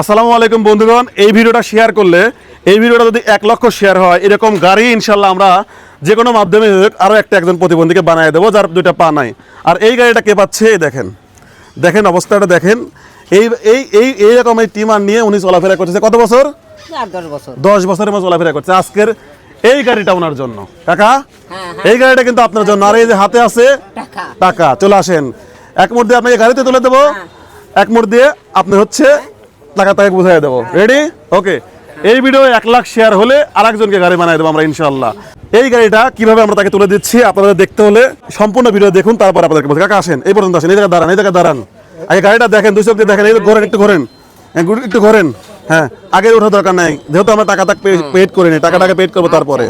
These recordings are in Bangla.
আসসালামু আলাইকুম বন্ধুগণ এই ভিডিওটা শেয়ার করলে এই ভিডিওটা যদি এক লক্ষ শেয়ার হয় এরকম গাড়ি ইনশাল্লাহ আমরা যে কোনো মাধ্যমে হোক আরও একটা একজন প্রতিবন্ধীকে বানিয়ে দেবো যার দুইটা পা নাই। আর এই গাড়িটা কে পাচ্ছে দেখেন। দেখেন অবস্থাটা দেখেন। এই এই এই এইরকম এই টিমার নিয়ে উনি চলাফেরা করতেছে। কত বছর? দশ বছর। দশ বছরের মতো চলাফেরা করছে। আজকের এই গাড়িটা ওনার জন্য। কাকা? হ্যাঁ, এই গাড়িটা কিন্তু আপনার জন্য। আর এই যে হাতে আছে টাকা। টাকা। চলে আসেন। এক মুঠ দিয়ে আপনাকে গাড়িতে তুলে দেবো। এক মুঠ দিয়ে আপনি হচ্ছে টাকা তাকে বুঝাই দেবো। রেডি ওকে এই ভিডিও এক লাখ শেয়ার হলে আরেকজনকে গাড়ি বানাই দেবো আমরা ইনশাল্লাহ এই গাড়িটা কীভাবে আমরা তাকে তুলে দিচ্ছি আপনাদের দেখতে হলে সম্পূর্ণ ভিডিও দেখুন তারপর আপনাদেরকে বলছি কাকা আসেন এই পর্যন্ত আসেন এই জায়গায় দাঁড়ান এই জায়গায় দাঁড়ান। আগে গাড়িটা দেখেন দুই চোখ দেখেন এই ঘোরেন একটু ঘোরেন। হ্যাঁ, একটু ঘোরেন। হ্যাঁ আগে ওঠা দরকার নাই যেহেতু আমরা টাকা টাকা পেড করে নিই টাকা টাকা পেড করব তারপরে।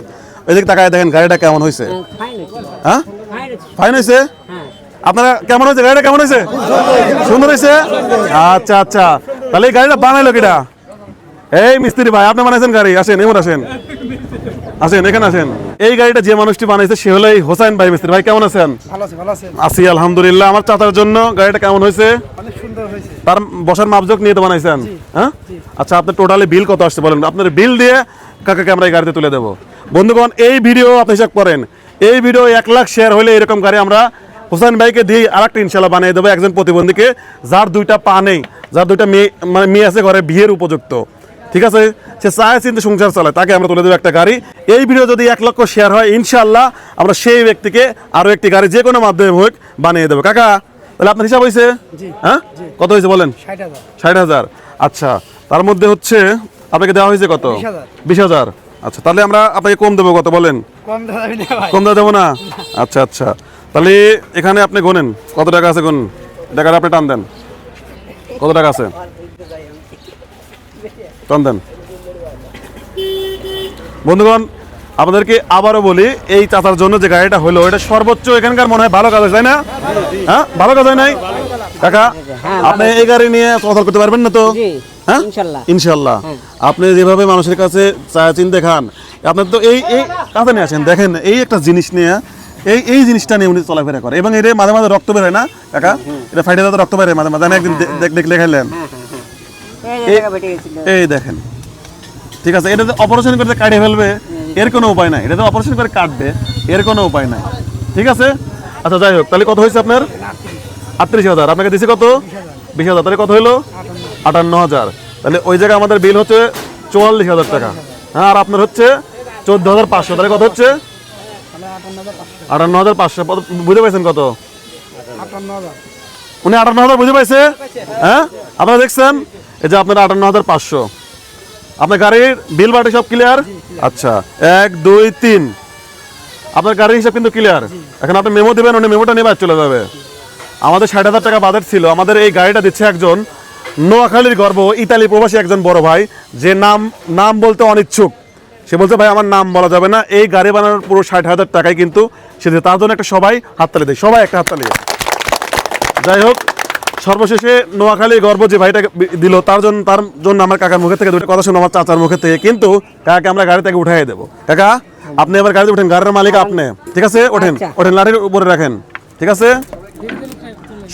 এই দিকে টাকায় দেখেন গাড়িটা কেমন হয়েছে হ্যাঁ? ফাইন হয়েছে হ্যাঁ। আপনারা কেমন হয়েছে গাড়িটা কেমন হয়েছে সুন্দর হয়েছে আচ্ছা আচ্ছা। তাহলে এই গাড়িটা বানাইলো কিটা? এই মিস্ত্রি ভাই আপনি বানাইছেন গাড়ি? আসেন এমন আসেন। আসেন এখানে আসেন। এই গাড়িটা যে মানুষটি বানাইছে সে হলো এই হোসাইন ভাই মিস্ত্রি ভাই কেমন আছেন? ভালো আছে আলহামদুলিল্লাহ। আমার চাচার জন্য গাড়িটা কেমন হয়েছে? অনেক সুন্দর হয়েছে। তার বসার মাপজোক নিয়ে তো বানাইছেন হ্যাঁ? আচ্ছা আপনার টোটালি বিল কত আসছে বলেন? আপনার বিল দিয়ে কাকাকে আমরা এই গাড়িতে তুলে দেবো। বন্ধুগণ এই ভিডিও আপনি হিসাব করেন। এই ভিডিও এক লাখ শেয়ার হলে এরকম গাড়ি আমরা হোসেন ভাইকে দিয়ে আর একটা ইনশাল্লাহ বানিয়ে দেবো একজন প্রতিবন্ধীকে যার দুইটা পা নেই। যার দুইটা মেয়ে মানে মেয়ে আছে ঘরে বিয়ের উপযুক্ত। ঠিক আছে? সে চায় চিন্তা সংসার চালায় তাকে আমরা তুলে দেবো একটা গাড়ি। এই ভিডিও যদি এক লক্ষ শেয়ার হয় ইনশাল্লাহ আমরা সেই ব্যক্তিকে আরও একটি গাড়ি যে কোনো মাধ্যমে হোক বানিয়ে দেবো। কাকা তাহলে আপনার হিসাব হয়েছে হ্যাঁ? কত হয়েছে বলেন? ষাট হাজার। আচ্ছা তার মধ্যে হচ্ছে আপনাকে দেওয়া হয়েছে কত? বিশ হাজার। আচ্ছা তাহলে আমরা আপনাকে কম দেবো কত বলেন? কম দেওয়া দেবো না আচ্ছা আচ্ছা। তাহলে এখানে আপনি গোনেন। কত টাকা আছে গোন টাকাটা আপনি টান দেন। কত টাকা আছে? দেন। বন্ধুগণ আপনাদেরকে আবারও বলি এই চাচার জন্য যে গাড়িটা হলো এটা সর্বোচ্চ এখানকার মনে হয় ভালো কাজ হয় তাই না? হ্যাঁ? ভালো কাজ হয় নাই? কাকা আপনি এই গাড়ি নিয়ে কথা করতে পারবেন না তো? হ্যাঁ? ইনশাল্লাহ। ইনশাল্লাহ। আপনি যেভাবে মানুষের কাছে চা চিনতে খান আপনার তো এই এই কাছে নিয়ে আসেন দেখেন এই একটা জিনিস নিয়ে এই এই জিনিসটা নিয়ে উনি চলাফেরা করে। এবং এটা মাঝে মাঝে রক্ত বেরোয় না কাকা? এটা ফাইটে যাতে রক্ত বেরোয় মাঝে মাঝে। আমি একদিন দে- দেখ- দেখলে খাইলেন এই যে এই- টাকা বেটে গেছিল। এই দেখেন। ঠিক আছে এটা অপারেশন করতে কাটে ফেলবে এর কোনো উপায় নাই। এটা তো অপারেশন করে কাটবে এর কোনো উপায় নাই। ঠিক আছে? আচ্ছা যাই হোক তাহলে কত হয়েছে আপনার? আটত্রিশ হাজার। আপনাকে দিছে কত? বিশ হাজার। তাহলে কত হলো আটান্ন হাজার। তাহলে ওই জায়গায় আমাদের বিল হচ্ছে চুয়াল্লিশ হাজার টাকা। হ্যাঁ আর আপনার হচ্ছে চোদ্দ হাজার পাঁচশো। তাহলে কত হচ্ছে? আটান্ন হাজার পাঁচশো। বুঝতে পারছেন কত? উনি আটান্ন হাজার হ্যাঁ? আপনারা দেখছেন? এই যে আপনার আটান্ন হাজার পাঁচশো। আপনার গাড়ির বিল বাটি সব ক্লিয়ার আচ্ছা। এক দুই তিন। আপনার গাড়ির হিসাব কিন্তু ক্লিয়ার এখন আপনি মেমো দিবেন উনি মেমোটা নিয়ে চলে যাবে। আমাদের ষাট হাজার টাকা বাজেট ছিল। আমাদের এই গাড়িটা দিচ্ছে একজন নোয়াখালীর গর্ব ইতালি প্রবাসী একজন বড় ভাই। যে নাম নাম বলতে অনিচ্ছুক। সে বলছে ভাই আমার নাম বলা যাবে না। এই গাড়ি বানানোর পুরো ষাট হাজার টাকায় কিন্তু সে তার জন্য একটা সবাই হাততালি দেয় সবাই একটা হাততালি দেয়। যাই হোক সর্বশেষে নোয়াখালী গর্ব যে ভাইটাকে দিল তার জন্য তার জন্য আমার কাকার মুখে থেকে দুটো কথা শুনো আমার চাচার মুখে থেকে। কিন্তু কাকাকে আমরা গাড়ি থেকে উঠাই দেবো। কাকা আপনি এবার গাড়িতে উঠেন গাড়ির মালিক আপনি। ঠিক আছে? ওঠেন আচ্ছা। ওঠেন লাঠির উপরে রাখেন। ঠিক আছে?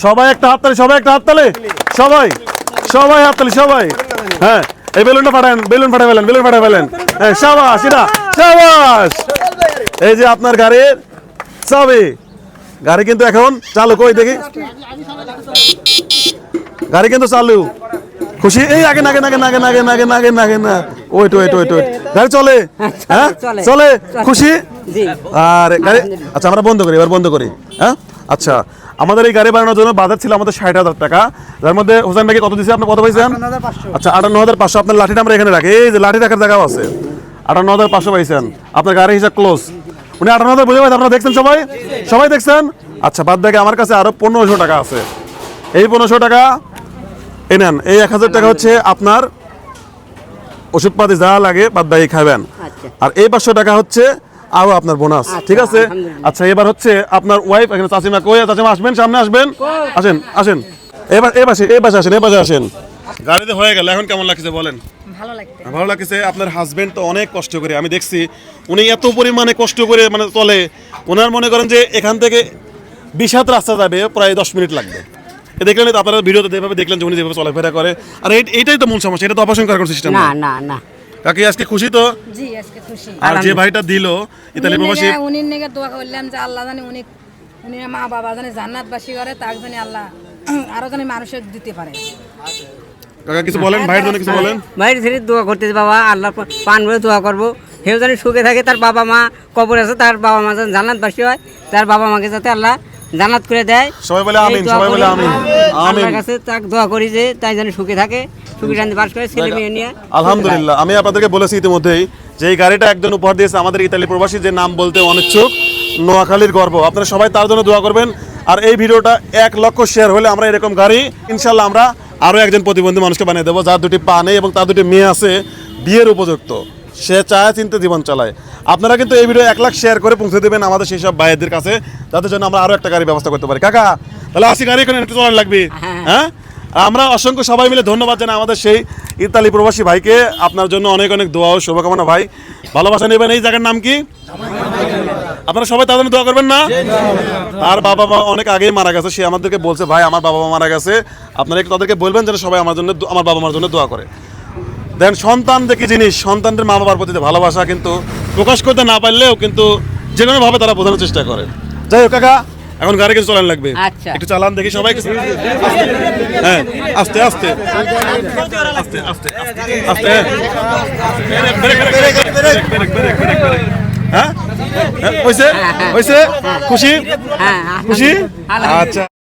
সবাই একটা হাততালি সবাই একটা হাততালি? সবাই সবাই হাততালি সবাই। হ্যাঁ। এই বেলুনটা ফাটান বেলুন ফাটাই ফেলেন বেলুন ফাটাই ফেলেন হ্যাঁ সাবাস এটা সাবাস। এই যে আপনার গাড়ির চাবি। গাড়ি কিন্তু এখন চালু কই দেখি? গাড়ি কিন্তু চালু। খুশি? এই আগে নাগে নাগে নাগে নাগে নাগে নাগে নাগে না। Wait wait wait wait. গাড়ি চলে হ্যাঁ? চলে। চলে? খুশি? জি। আর গাড়ি আচ্ছা আমরা বন্ধ করি এবার বন্ধ করি হ্যাঁ? আচ্ছা আমাদের এই গাড়ি বানানোর জন্য বাজার ছিল আমাদের ষাট হাজার টাকা। যার মধ্যে হোসেন ভাইকে কত দিয়েছে? আপনি কত পাইছেন? আচ্ছা আটান্ন হাজার পাঁচশো। আপনার লাঠিটা আমরা এখানে রাখি। এই যে লাঠি রাখার জায়গাও আছে। আটান্ন হাজার পাঁচশো পাইছেন। আপনার গাড়ি হিসাব ক্লোজ উনি আটান্ন হাজার বুঝে পাইছেন। আপনারা দেখছেন সবাই? সবাই দেখছেন? আচ্ছা বাদ দেখে আমার কাছে আরও পনেরোশো টাকা আছে। এই পনেরোশো টাকা এই নেন। এই এক হাজার টাকা হচ্ছে আপনার ওষুধপাতি যা লাগে বাদ বাকি খাবেন। আচ্ছা। আর এই পাঁচশো টাকা হচ্ছে আরও আপনার বোনাস আচ্ছা, ঠিক আছে? আচ্ছা এবার হচ্ছে আপনার ওয়াইফ এখানে চাচিমা কই চাচিমা আসবেন সামনে আসবেন? আসেন আসেন। এবার এই পাশে এই পাশে আসেন এই পাশে আসেন। গাড়িতে হয়ে গেল এখন কেমন লাগছে বলেন? ভালো লাগছে। ভালো লাগছে আপনার হাজবেন্ড তো অনেক কষ্ট করে আমি দেখছি উনি এত পরিমাণে কষ্ট করে মানে চলে। ওনার মনে করেন যে এখান থেকে বিশ হাত রাস্তা যাবে প্রায় দশ মিনিট লাগবে। এ দেখলেন আপনারা ভিডিওতে যেভাবে দেখলেন যে উনি যেভাবে চলাফেরা করে আর এই- এইটাই তো মূল সমস্যা এটা তো অপারেশন করার সিস্টেম না না না। কাকি আজকে খুশি তো? জি আজকে খুশি। আর যে ভাইটা দিল ইতালি প্রবাসী উনির নেগে দোয়া করলাম যে আল্লাহ জানি উনি উনি মা বাবা জানি জান্নাতবাসী করে তাক জানি আল্লাহ আরও জানি মানুষের দিতে পারে। কাকা কিছু বলেন? ভাইয়ের জন্য কিছু বলেন? বাইরে থেকে দোয়া করতেছে বাবা আল্লাহ পান বলে দোয়া করব। সেও জানি সুখে থাকে তার বাবা মা কবর আছে তার বাবা মা যেন জান্নাতবাসী হয় তার বাবা মাকে যাতে আল্লাহ জান্নাত করে দেয় সবাই বলে আমিন, সবাই বলে। আমিন। আমিন। কাছে তাকে দোয়া করি যে তাই যেন সুখে থাকে সুখী শান্তি বাস করে ছেলে মেয়ে নিয়ে আলহামদুলিল্লাহ আমি আপনাদেরকে বলেছি ইতিমধ্যেই যে এই গাড়িটা একজন উপহার দিয়েছে আমাদের ইতালি প্রবাসী যে নাম বলতে অনিচ্ছুক নোয়াখালীর গর্ব আপনারা সবাই তার জন্য দোয়া করবেন আর এই ভিডিওটা এক লক্ষ শেয়ার হলে আমরা এরকম গাড়ি ইনশাল্লাহ আমরা আরও একজন প্রতিবন্ধী মানুষকে বানিয়ে দেবো যার দুটি পা নেই এবং তার দুটি মেয়ে আছে বিয়ের উপযুক্ত সে চায় চিন্তে জীবন চালায়। আপনারা কিন্তু এই ভিডিও এক লাখ শেয়ার করে পৌঁছে দেবেন আমাদের সেই সব ভাইয়েদের কাছে যাদের জন্য আমরা আরও একটা গাড়ি ব্যবস্থা করতে পারি। কাকা তাহলে আসি গাড়ি এখানে একটু চলার লাগবে। হ্যাঁ। আমরা অসংখ্য সবাই মিলে ধন্যবাদ জানাই আমাদের সেই ইতালি প্রবাসী ভাইকে। আপনার জন্য অনেক অনেক দোয়া ও শুভকামনা ভাই। ভালোবাসা নেবেন। এই জায়গার নাম কি? আপনারা সবাই তাদের জন্য দোয়া করবেন না? তার বাবা মা অনেক আগেই মারা গেছে। সে আমাদেরকে বলছে ভাই আমার বাবা মা মারা গেছে। আপনারা একটু তাদেরকে বলবেন যেন সবাই আমার জন্য আমার বাবা মার জন্য দোয়া করে। দেন সন্তান দেখি জিনিস সন্তানদের মা বাবার প্রতি ভালোবাসা কিন্তু প্রকাশ করতে না পারলেও কিন্তু যে কোনোভাবে তারা বোঝানোর চেষ্টা করে যাই হোক কাকা এখন গাড়ি কিছু চালান লাগবে একটু চালান দেখি সবাই হ্যাঁ আস্তে আস্তে আস্তে আস্তে আস্তে হ্যাঁ হয়েছে হয়েছে খুশি খুশি আচ্ছা